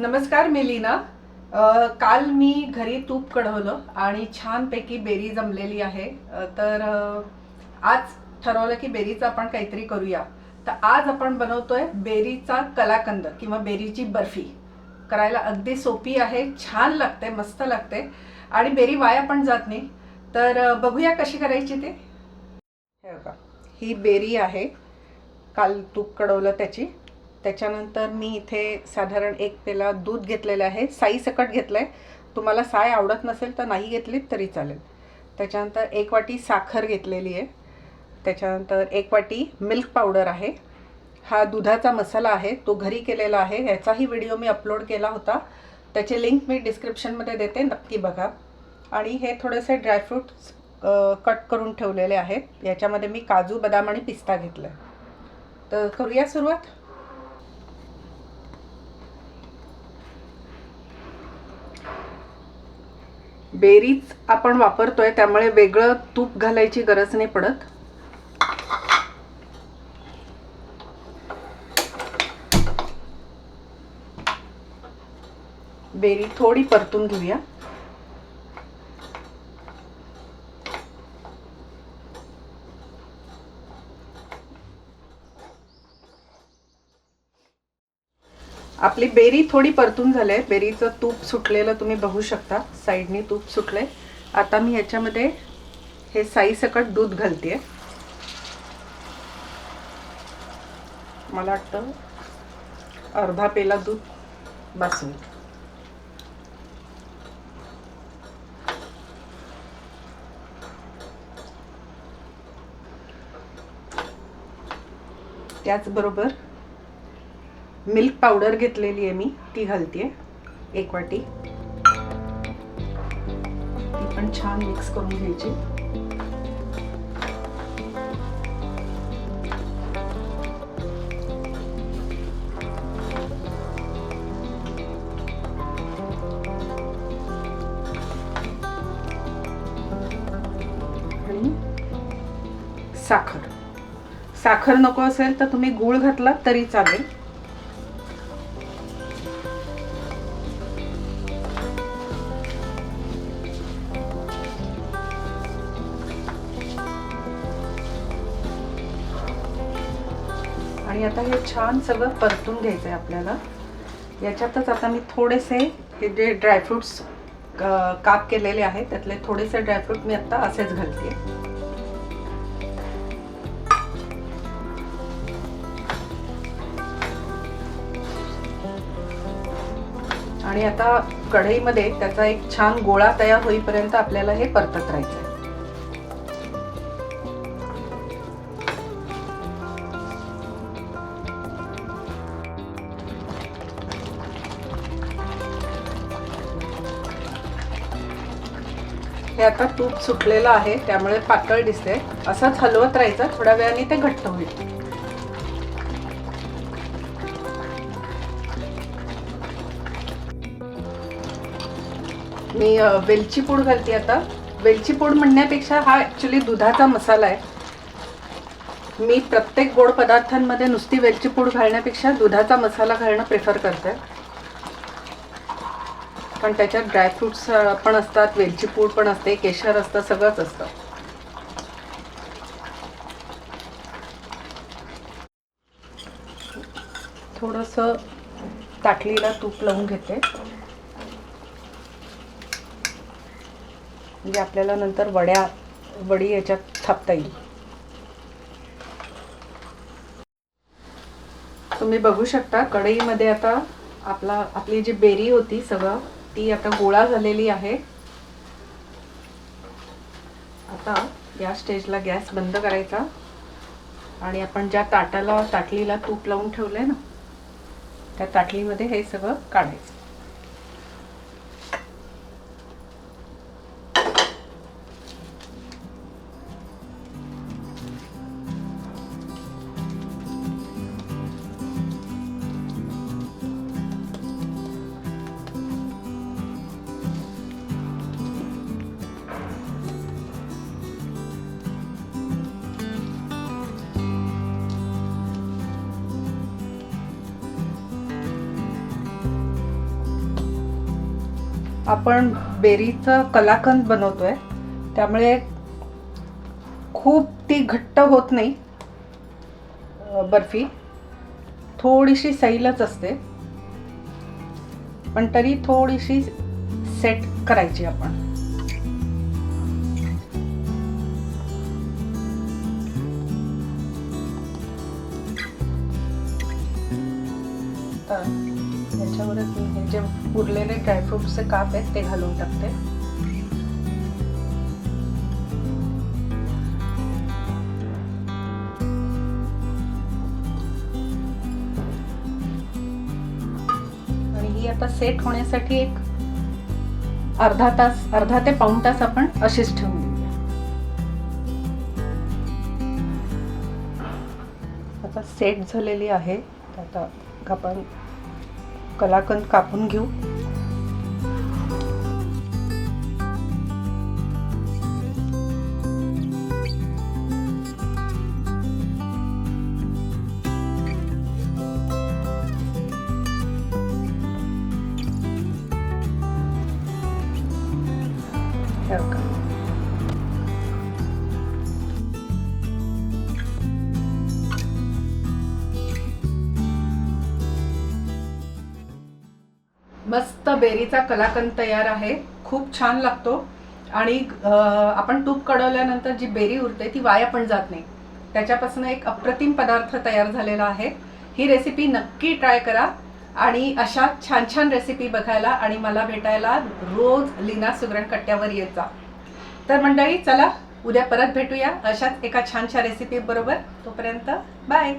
नमस्कार मी लीना. काल मी घरी तूप कढवलं आणि छानपैकी बेरी जमलेली आहे. तर आज ठरवलं की बेरीचं आपण काहीतरी करूया. तर आज आपण बनवतोय बेरीचा कलाकंद किंवा बेरीची बर्फी. करायला अगदी सोपी आहे छान लागते मस्त लागते. आणि बेरी वाया पण जात नाही. तर बघूया कशी करायची ते. हे बघा ही बेरी आहे. काल तूप कढवलं त्याची. त्याच्यानंतर मी इथे साधारण एक पेला दूध घेतलेलं आहे. साई सकट घेतलं आहे तुम्हाला साय आवडत नसेल तर नाही घेतलीत तरी चालेल. त्याच्यानंतर एक वाटी साखर घेतलेली आहे. त्याच्यानंतर एक वाटी मिल्क पावडर आहे. हा दुधाचा मसाला आहे. तो घरी केलेला आहे. ह्याचाही व्हिडिओ मी अपलोड केला होता. त्याची लिंक मी डिस्क्रिप्शनमध्ये देते. नक्की बघा. आणि हे थोडेसे ड्रायफ्रूट्स कट करून ठेवलेले आहेत. याच्यामध्ये मी काजू बदाम आणि पिस्ता घेतलं आहे तर करूया सुरुवात? बेरीच आपण वापरतोय त्यामुळे वेगळं तूप घालायची गरज नाही पडत. बेरी थोडी परतून घेऊया. आपली बेरी थोडी परतून झाली आहे. बेरीचं तूप सुटलेलं तुम्ही बघू शकता. साईडनी तूप सुटलंय. आता मी याच्यामध्ये हे साईसकट दूध घालते मला वाटतं अर्धा पेला दूध बासून त्याचबरोबर मिल्क पावडर घेतलेली आहे मी. ती घालते एक वाटी. ती पण छान मिक्स करून घ्यायची. साखर. साखर नको असेल तर तुम्ही गूळ घातला तरी चालेल. आणि आता हे छान सगळं परतून घ्यायचं आहे आपल्याला. याच्यातच आता मी थोडेसे हे जे ड्रायफ्रुट्स काप केलेले आहेत त्यातले थोडेसे ड्रायफ्रूट मी आता असेच घालते. आणि आता कढईमध्ये त्याचा एक छान गोळा तयार होईपर्यंत आपल्याला हे परतत राहायचं आहे हे आता तूप सुटलेलं आहे त्यामुळे पातळ दिसते असंच हलवत राहायचं थोड्या वेळाने ते घट्ट होईल. मी वेलची पूड घालते आता. वेलची पूड म्हणण्यापेक्षा हा ॲक्च्युली दुधाचा मसाला आहे. मी प्रत्येक गोड पदार्थांमध्ये नुसती वेलची पूड घालण्यापेक्षा दुधाचा मसाला घालणं प्रेफर करते. पण त्याच्यात ड्रायफ्रुट्स पण असतात वेलची पूड पण असते केशर असतं सगळंच असतं. थोडंसं ताटलीला तूप लावून घेते. म्हणजे आपल्याला नंतर वड्या वडी याच्यात थापता येईल. तुम्ही बघू शकता कढईमध्ये आता आपला आपली जी बेरी होती सगळं ती आता गोळा झालेली आहे. आता या स्टेजला गॅस बंद करायचा. आणि आपण ज्या ताटाला ताटलीला तूप लावून ठेवलंय ना त्या ताटलीमध्ये हे सगळं काढायचं. आपण बेरीचं कलाकंद बनवतोय. त्यामुळे खूप ती घट्ट होत नाही बर्फी. थोडीशी सैलच असते पण तरी थोडीशी सेट करायची आपण. त्याच्यावरच मी हे जे उरलेले ड्रायफ्रुट्सचे काप आहेत ते घालून टाकते. आणि ही आता सेट होण्यासाठी एक अर्धा तास अर्धा ते पाऊण तास आपण अशीच ठेवून देऊया. आता सेट झालेली आहे. आता आपण कलाकंद कापून घेऊ. मस्त बेरीचा कलाकंद तयार आहे. खूप छान लागतो. आणि आपण तूप कडवल्यानंतर जी बेरी उरते ती वाया पण जात नाही. त्याच्यापासून एक अप्रतिम पदार्थ तयार झालेला आहे. ही रेसिपी नक्की ट्राय करा. आणि अशा छान छान रेसिपी बघायला आणि मला भेटायला रोज लीना सुगरण कट्ट्यावर येत जा. तर मंडळी चला उद्या परत भेटूया अशाच एका छानशा रेसिपी बरोबर. तोपर्यंत बाय